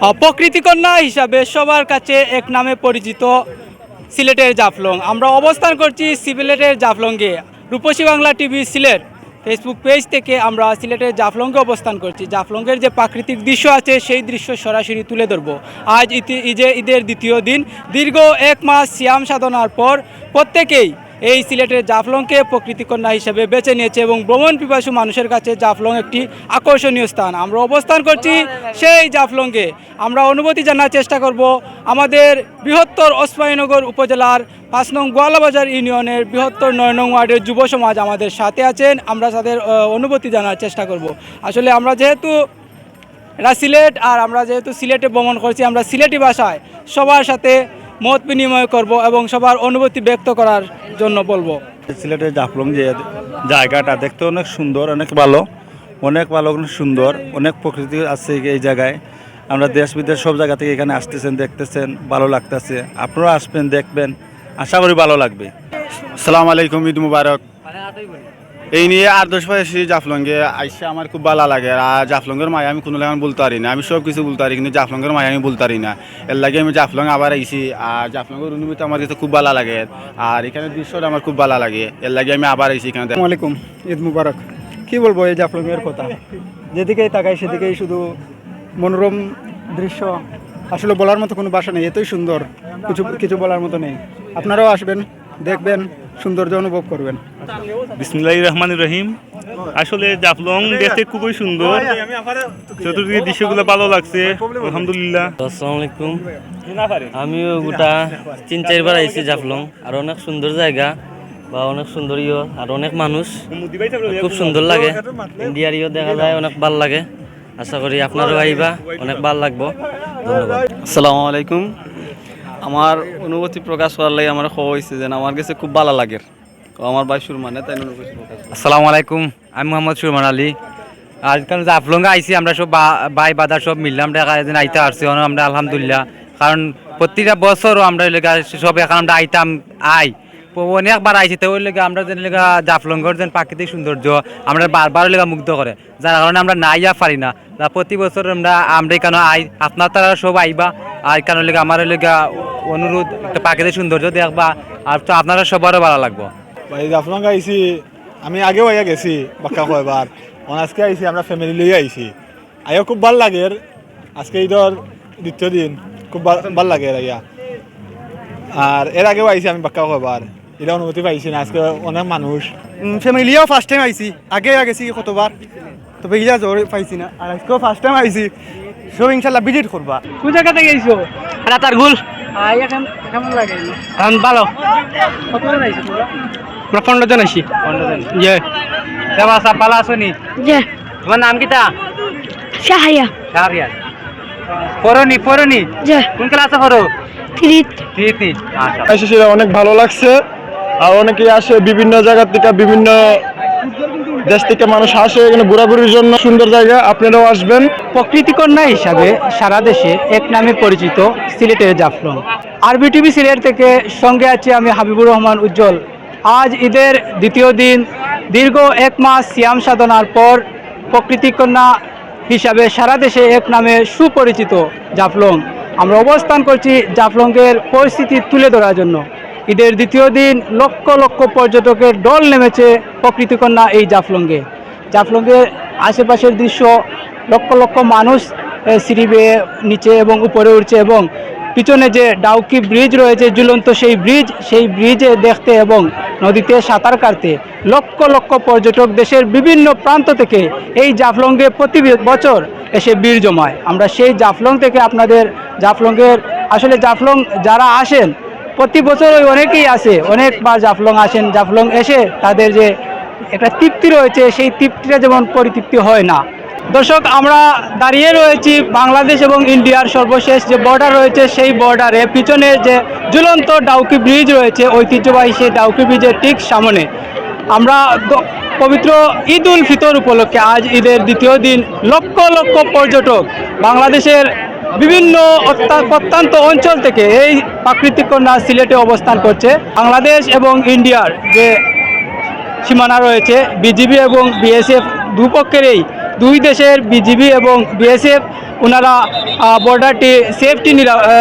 প্রকৃতিকন্যা হিসাবে সবার কাছে এক নামে পরিচিত সিলেটের জাফলং। আমরা অবস্থান করছি সিলেটের জাফলংয়ে। Rupashi Bangla TV Sylhet Facebook page থেকে আমরা সিলেটের জাফলংয়ে অবস্থান করছি। জাফলংয়ের যে প্রাকৃতিক দৃশ্য আছে, সেই দৃশ্য সরাসরি তুলে ধরবো। আজ ইতি- ঈদে ঈদের দ্বিতীয় দিন, দীর্ঘ এক মাস সিয়াম সাধনার পর প্রত্যেকেই এই সিলেটের জাফলংকে প্রকৃতিকন্যা হিসেবে বেছে নিয়েছে এবং ভ্রমণ পিপাসু মানুষের কাছে জাফলং একটি আকর্ষণীয় স্থান। আমরা অবস্থান করছি সেই জাফলংকে আমরা অনুভূতি জানার চেষ্টা করব আমাদের বৃহত্তর ওসমানীনগর উপজেলার পাঁচ নং গোয়ালাবাজার ইউনিয়নের বৃহত্তর নয় নং ওয়ার্ডের যুব সমাজ আমাদের সাথে আছেন। আমরা তাদের অনুভূতি জানার চেষ্টা করব। আসলে আমরা যেহেতু এটা সিলেট আর আমরা যেহেতু সিলেটে ভ্রমণ করছি, আমরা সিলেটি ভাষায় সবার সাথে মত বিনিময় করব এবং সবার অনুভূতি ব্যক্ত করার জন্য বলব। সিলেটের জাফলং যে জায়গাটা দেখতে অনেক সুন্দর, অনেক ভালো অনেক ভালো, অনেক সুন্দর, অনেক প্রকৃতি আছে এই জায়গায়। আমরা দেশ বিদেশ সব জায়গা থেকে এখানে আসতেছেন, দেখতেছেন, ভালো লাগতেছে। আপনারা আসবেন, দেখবেন। আশা করি ভালো লাগবে। সালাম আলাইকুম, ঈদ মুবারক। এই নিয়ে আর দশ পাশে জাফলঙ্গে আইসে আমার খুব ভালো লাগে। আর জাফলঙ্গের মায় আমি কোনো লাগান বলতে পারি না। আমি সব কিছু বলতে পারি, কিন্তু জাফলঙ্গের মায় আমি বলতে পারি না। এর লাগে আমি জাফলং আবার আইসি। আর জাফলঙ্গের অনুভূতি আমার কাছে খুব ভালো লাগে। আর এখানে দৃশ্যটা আমার খুব ভালো লাগে। এর লাগে আমি আবার আইসি এখানে। আলাইকুম, ঈদ মুবারক। কি বলব এই জাফলংয়ের কথা? যেদিকেই তাকাই সেদিকেই শুধু মনোরম দৃশ্য। আসলে বলার মতো কোনো ভাষা নেই, এতই সুন্দর। কিছু কিছু বলার মতো নেই। আপনারাও আসবেন, দেখবেন। সৌন্দর্য অনুভব করবেন। বিসমুল্লাহ রহমান রহিম। আসলে জাফলং দেখতে খুবই সুন্দর। চতুর্দিকে দৃশ্যগুলো ভালো লাগছে আলহামদুলিল্লাহ। আসসালামু আলাইকুম। আমিও গোটা তিন চারবার আইছি জাফলং আর অনেক সুন্দর জায়গা বা অনেক সুন্দর ইয়ে আর অনেক মানুষ। খুব সুন্দর লাগে। ইন্ডিয়ার ইয়ে দেখা যায় অনেক ভালো লাগে। আশা করি আপনারও আইবা অনেক ভালো লাগবো। ধন্যবাদ। আসসালামু আলাইকুম। আমার অনুভূতি প্রকাশ করার লাগে আমার খবর হয়েছে যে আমার কাছে খুব ভালো লাগে। আমার ভাই সুরমানে তাই অনুভূতি প্রকাশ আসসালামু আলাইকুম, আমি মোহাম্মদ সুরমান আলী। আজকাল জাফলঙ্গে আইসি আমরা সব ভাই বাদার সব মিললাম দেখা একদিন আইতে আসছি আমরা আলহামদুলিল্লাহ। কারণ প্রতিটা বছরও আমরা সব এখন আমরা আইতাম, আই। অনেকবার আইছি, তো ওই লেগে আমরা লেগা জাফলঙ্গর যেন প্রাকৃতিক সৌন্দর্য আমরা বারবার লেগা মুগ্ধ করে। যার কারণে আমরা না আইয়া পারি না। প্রতি বছর আমরা আমরা এখানে আই, আপনার তারা সব আইবা, আর এখানে লেগে আমার লেগা অনুরোধ, একটা প্রাকৃতিক সৌন্দর্য দেখবা, আর তো আপনারা সবারও ভালো লাগবো। ভাই, জাফলং আইছি, আমি আগেও আইয়া গেছি, বাক্কা কয়বার। আজকে আইছি, আমরা ফ্যামিলি লইয়া আইছি। আইয়া খুব ভালো লাগে আজকে ঈদর দ্বিতীয় দিন, খুব ভালো লাগে আইয়া। আর এর আগেও আইছি আমি বাক্কা কয়বার। এটা অনুমতি পাইছি না আজকে অনেক মানুষ। ফ্যামিলিও ফার্স্ট টাইম আইছি। আগে গেছি কতবার তবে ইয়া জোর পাইছি না। আর আজকেও ফার্স্ট টাইম আইছি। সব ইনশাল্লাহ ভিজিট করবা। কোন জায়গা থেকে গেছো রাতার গুল। কেমন লাগে? এখন ভালো। কতজন আইছো তোমরা? আমরা পনেরো জন ইয়ে। আছো নি? যে তোমার নাম কিটা শাহাইয়া শাহরিয়ার পড়নি পড়নি যে কোন ক্লাসে পড়ো? আচ্ছা অনেক ভালো লাগছে। আর অনেকে আসে বিভিন্ন জায়গা থেকে, বিভিন্ন দেশ থেকে মানুষ আসে। এখানে ঘোরাঘুরির জন্য সুন্দর জায়গা, আপনারাও আসবেন। প্রকৃতিকন্যা হিসাবে সারা দেশে এক নামে পরিচিত সিলেটের জাফলং। আরবিটিভি সিলেট থেকে সঙ্গে আছি আমি হাবিবুর রহমান উজ্জ্বল। আজ ঈদের দ্বিতীয় দিন, দীর্ঘ এক মাস সিয়াম সাধনার পর প্রকৃতিকন্যা হিসাবে সারা দেশে এক নামে সুপরিচিত জাফলং। আমরা অবস্থান করছি জাফলংয়ের পরিস্থিতি তুলে ধরার জন্য। ঈদের দ্বিতীয় দিন লক্ষ লক্ষ পর্যটকের দল নেমেছে প্রকৃতিকন্যা এই জাফলঙ্গে জাফলংয়ের আশেপাশের দৃশ্য লক্ষ লক্ষ মানুষ সিঁড়ি বেয়ে নিচে এবং উপরে উঠছে এবং পিছনে যে ডাউকি ব্রিজ রয়েছে, ঝুলন্ত সেই ব্রিজ, সেই ব্রিজে দেখতে এবং নদীতে সাঁতার কাটতে লক্ষ লক্ষ পর্যটক দেশের বিভিন্ন প্রান্ত থেকে এই জাফলংয়ে প্রতি বছর এসে বীর জমায়। আমরা সেই জাফলং থেকে আপনাদের জাফলংয়ের, আসলে জাফলং যারা আসেন প্রতি বছর ওই অনেকেই আসে, অনেকবার জাফলং আসেন, জাফলং এসে তাদের যে একটা তৃপ্তি রয়েছে, সেই তৃপ্তিটা যেমন পরিতৃপ্তি হয় না। দর্শক, আমরা দাঁড়িয়ে রয়েছি বাংলাদেশ এবং ইন্ডিয়ার সর্বশেষ যে বর্ডার রয়েছে, সেই বর্ডারে পিছনে যে ঝুলন্ত ডাউকি ব্রিজ রয়েছে, ঐতিহ্যবাহী সেই ডাউকি ব্রিজের ঠিক সামনে। আমরা পবিত্র ঈদ উল ফিতর উপলক্ষে আজ ঈদের দ্বিতীয় দিন লক্ষ লক্ষ পর্যটক বাংলাদেশের বিভিন্ন অত্যা- প্রত্যন্ত অঞ্চল থেকে এই প্রাকৃতিক কন্যা সিলেটে অবস্থান করছে। বাংলাদেশ এবং ইন্ডিয়ার যে সীমানা রয়েছে বিজিবি এবং বিএসএফ দুপক্ষেরই দুই দেশের বিজিবি এবং বিএসএফ ওনারা বর্ডারটি সেফটি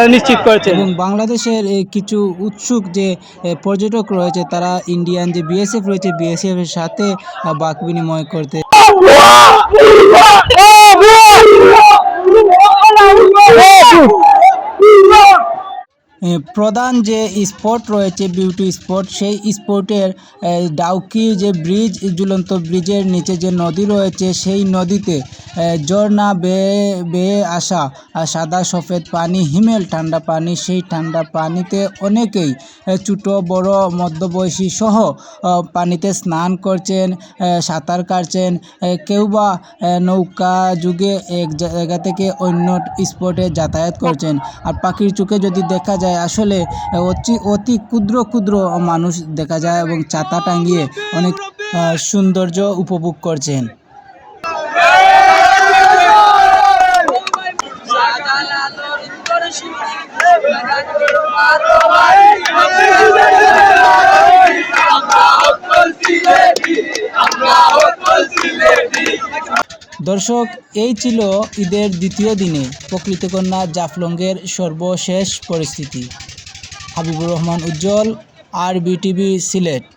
নিশ্চিত করেছেন এবং বাংলাদেশের কিছু উৎসুক যে পর্যটক রয়েছে তারা ইন্ডিয়ান যে বিএসএফ রয়েছে বিএসএফ এর সাথে বাক বিনিময় করতে প্রধান যে স্পট রয়েছে বিউটি স্পট সেই স্পটের ডাউকি যে ব্রিজ ঝুলন্ত ব্রিজের নিচে যে নদী রয়েছে, সেই নদীতে ঝর্ণা বেয়ে বেয়ে আসা সাদা সফেদ পানি, হিমেল ঠান্ডা পানি, সেই ঠান্ডা পানিতে অনেকেই ছোটো, বড়, মধ্যবয়সী সহ পানিতে স্নান করছেন সাঁতার কাটছেন কেউ বা নৌকা যুগে এক জায়গা থেকে অন্য স্পটে যাতায়াত করছেন। আর পাখির চোখে যদি দেখা যায় আসলে অতি অতি ক্ষুদ্র ক্ষুদ্র মানুষ দেখা যায় এবং ছাতা টাঙিয়ে অনেক সৌন্দর্য উপভোগ করছেন। দর্শক, এই ছিল ঈদের দ্বিতীয় দিনে প্রকৃতকন্যা জাফলংয়ের সর্বশেষ পরিস্থিতি। হাবিবুর রহমান উজ্জ্বল আর বিটিভি সিলেট।